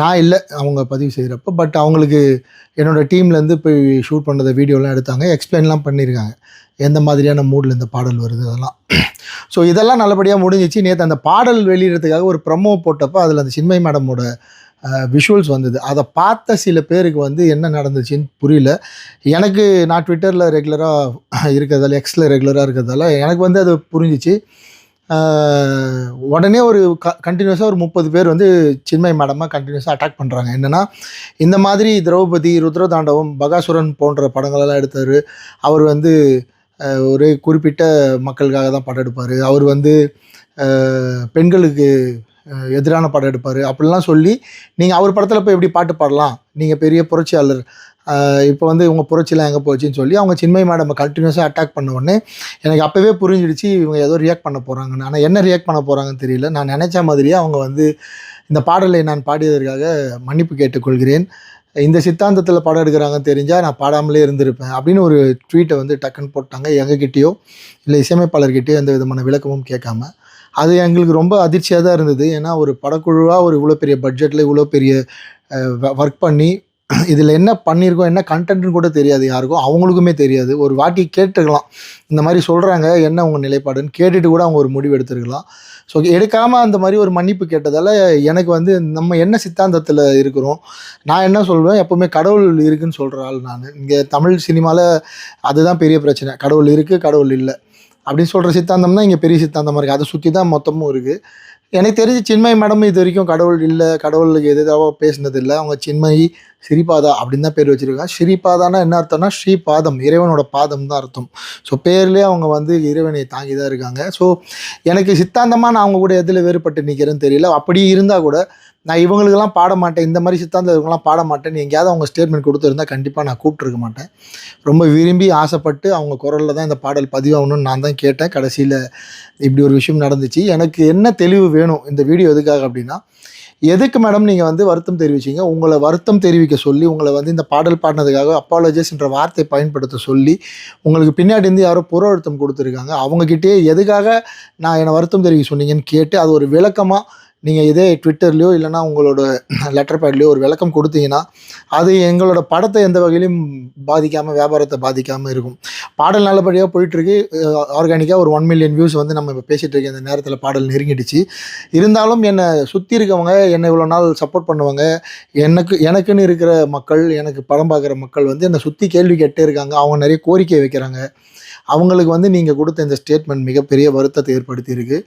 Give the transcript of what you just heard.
நான் இல்லை அவங்க பதிவு செய்கிறப்ப பட் அவங்களுக்கு என்னோடய டீம்லேருந்து போய் ஷூட் பண்ணுறத வீடியோலாம் எடுத்தாங்க எக்ஸ்பிளைன்லாம் பண்ணியிருக்காங்க எந்த மாதிரியான மூடில் இந்த பாடல் வருது அதெல்லாம். ஸோ இதெல்லாம் நல்லபடியாக முடிஞ்சிச்சு. நேற்று அந்த பாடல் வெளியிடறதுக்காக ஒரு ப்ரமோ போட்டப்போ அதில் அந்த சின்மை மேடமோட விஷுவல்ஸ் வந்தது. அதை பார்த்த சில பேருக்கு வந்து என்ன நடந்துச்சுன்னு புரியல. எனக்கு நான் ட்விட்டரில் ரெகுலராக இருக்கிறதால எக்ஸில் ரெகுலராக இருக்கிறதால எனக்கு வந்து அது புரிஞ்சிச்சு. உடனே ஒரு க கண்டினியூஸாக ஒரு முப்பது பேர் வந்து சின்மை மேடமாக கண்டினியூஸாக அட்டாக் பண்ணுறாங்க என்னென்னா இந்த மாதிரி திரௌபதி ருத்ரதாண்டவம் பகாசுரன் போன்ற படங்களெல்லாம் எடுத்தார். அவர் வந்து ஒரு குறிப்பிட்ட மக்களுக்காக தான் படம் எடுப்பார். அவர் வந்து பெண்களுக்கு எதிரான படம் எடுப்பார். அப்படிலாம் சொல்லி நீங்கள் அவர் படத்தில் போய் எப்படி பாட்டு பாடலாம்? நீங்கள் பெரிய புரட்சியாளர் இப்போ வந்து இவங்க புரட்சிலாம் எங்கே போச்சுன்னு சொல்லி அவங்க சின்மை மேடம் கண்டினியூஸாக அட்டாக் பண்ண உடனே எனக்கு அப்போவே புரிஞ்சிடுச்சு இவங்க ஏதோ ரியாக்ட் பண்ண போகிறாங்கன்னு ஆனால் என்ன ரியாக்ட் பண்ண போகிறாங்கன்னு தெரியல. நான் நினச்ச மாதிரியே அவங்க வந்து இந்த பாடலை நான் பாடியதற்காக மன்னிப்பு கேட்டுக்கொள்கிறேன். இந்த சித்தாந்தத்தில் படம் எடுக்கிறாங்கன்னு தெரிஞ்சால் நான் பாடாமலே இருந்திருப்பேன் அப்படின்னு ஒரு ட்வீட்டை வந்து டக்குன்னு போட்டாங்க எங்ககிட்டயோ. இல்லை இசையமைப்பாளர்கிட்டயோ எந்த விதமான விளக்கமும் கேட்காம. அது எங்களுக்கு ரொம்ப அதிர்ச்சியாக தான் இருந்தது. ஏன்னா ஒரு படக்குழுவாக ஒரு இவ்வளோ பெரிய பட்ஜெட்டில் இவ்வளோ பெரிய ஒர்க் பண்ணி இதில் என்ன பண்ணியிருக்கோம் என்ன கண்டென்ட்னு கூட தெரியாது யாருக்கும். அவங்களுக்குமே தெரியாது. ஒரு வாட்டி கேட்டுக்கலாம் இந்த மாதிரி சொல்கிறாங்க என்ன உங்கள் நிலைப்பாடுன்னு கேட்டுட்டு கூட அவங்க ஒரு முடிவு எடுத்துருக்கலாம். ஸோ எடுக்காமல் அந்த மாதிரி ஒரு மன்னிப்பு கேட்டதால் எனக்கு வந்து நம்ம என்ன சித்தாந்தத்தில் இருக்கிறோம் நான் என்ன சொல்வேன் எப்போவுமே கடவுள் இருக்குதுன்னு சொல்கிற ஆள் நான். இங்கே தமிழ் சினிமாவில் அதுதான் பெரிய பிரச்சனை. கடவுள் இருக்குது கடவுள் இல்லை. அப்படின்னு சொல்கிற சித்தாந்தம் தான் இங்கே பெரிய சித்தாந்தமாக இருக்குது அதை சுற்றி தான் மொத்தமும் இருக்குது எனக்கு தெரிஞ்சு சின்மயி மேடம் இது வரைக்கும் கடவுள் இல்லை கடவுளுக்கு எதிராக பேசினது இல்லை அவங்க சின்மயி ஸ்ரீபாதா அப்படின்னு தான் பேர் வச்சுருக்காங்க. ஸ்ரீபாதானா என்ன அர்த்தம்னா ஸ்ரீபாதம் இறைவனோட பாதம் தான் அர்த்தம். ஸோ பேர்லேயே அவங்க வந்து இறைவனை தாங்கி தான் இருக்காங்க. ஸோ எனக்கு சித்தாந்தமாக நான் அவங்க கூட எதில் வேறுபட்டு நிற்கிறேன்னு தெரியல. அப்படி இருந்தால் கூட நான் இவங்களுக்கெல்லாம் பாட மாட்டேன். இந்த மாதிரி சித்தாந்தம் இவங்கெல்லாம் பாட மாட்டேன்னு எங்கேயாவது அவங்க ஸ்டேட்மெண்ட் கொடுத்துருந்தா கண்டிப்பாக நான் கூப்பிட்டுருக்க மாட்டேன். ரொம்ப விரும்பி ஆசைப்பட்டு அவங்க குரலில் தான் இந்த பாடல் பதிவாகணும்னு நான் தான் கேட்டேன். கடைசியில் இப்படி ஒரு விஷயம் நடந்துச்சு. எனக்கு என்ன தெளிவு வேணும் இந்த வீடியோ எதுக்காக அப்படின்னா எதுக்கு மேடம் நீங்கள் வந்து வருத்தம் தெரிவிச்சீங்க? உங்களை வருத்தம் தெரிவிக்க சொல்லி உங்களை வந்து இந்த பாடல் பாடினதுக்காக அப்பாலஜிஸ் என்ற வார்த்தையை பயன்படுத்த சொல்லி உங்களுக்கு பின்னாடி இருந்து யாரோ புற அழுத்தம் கொடுத்துருக்காங்க. அவங்கக்கிட்டே எதுக்காக நான் என்னை வருத்தம் தெரிவிக்க சொன்னீங்கன்னு கேட்டு அது ஒரு விளக்கமாக நீங்கள் இதே ட்விட்டர்லையோ இல்லைனா உங்களோட லெட்டர் பேட்லேயோ ஒரு விளக்கம் கொடுத்தீங்கன்னா அது எங்களோட படத்தை எந்த வகையிலும் பாதிக்காமல் வியாபாரத்தை பாதிக்காமல் இருக்கும். பாடல் நல்லபடியாக போயிட்டுருக்கு. ஆர்கானிக்காக ஒரு ஒன் மில்லியன் வியூஸ் வந்து நம்ம இப்போ பேசிகிட்டு இருக்க இந்த நேரத்தில் பாடல் நெருங்கிடுச்சு. இருந்தாலும் என்னை சுற்றி இருக்கவங்க என்னை இவ்வளோ நாள் சப்போர்ட் பண்ணுவாங்க எனக்கு எனக்குன்னு இருக்கிற மக்கள் எனக்கு படம் பார்க்குற மக்கள் வந்து என்னை சுற்றி கேள்வி கேட்டே இருக்காங்க. அவங்க நிறைய கோரிக்கை வைக்கிறாங்க. அவங்களுக்கு வந்து நீங்கள் கொடுத்த இந்த ஸ்டேட்மெண்ட் மிகப்பெரிய வருத்தத்தை ஏற்படுத்தியிருக்கு.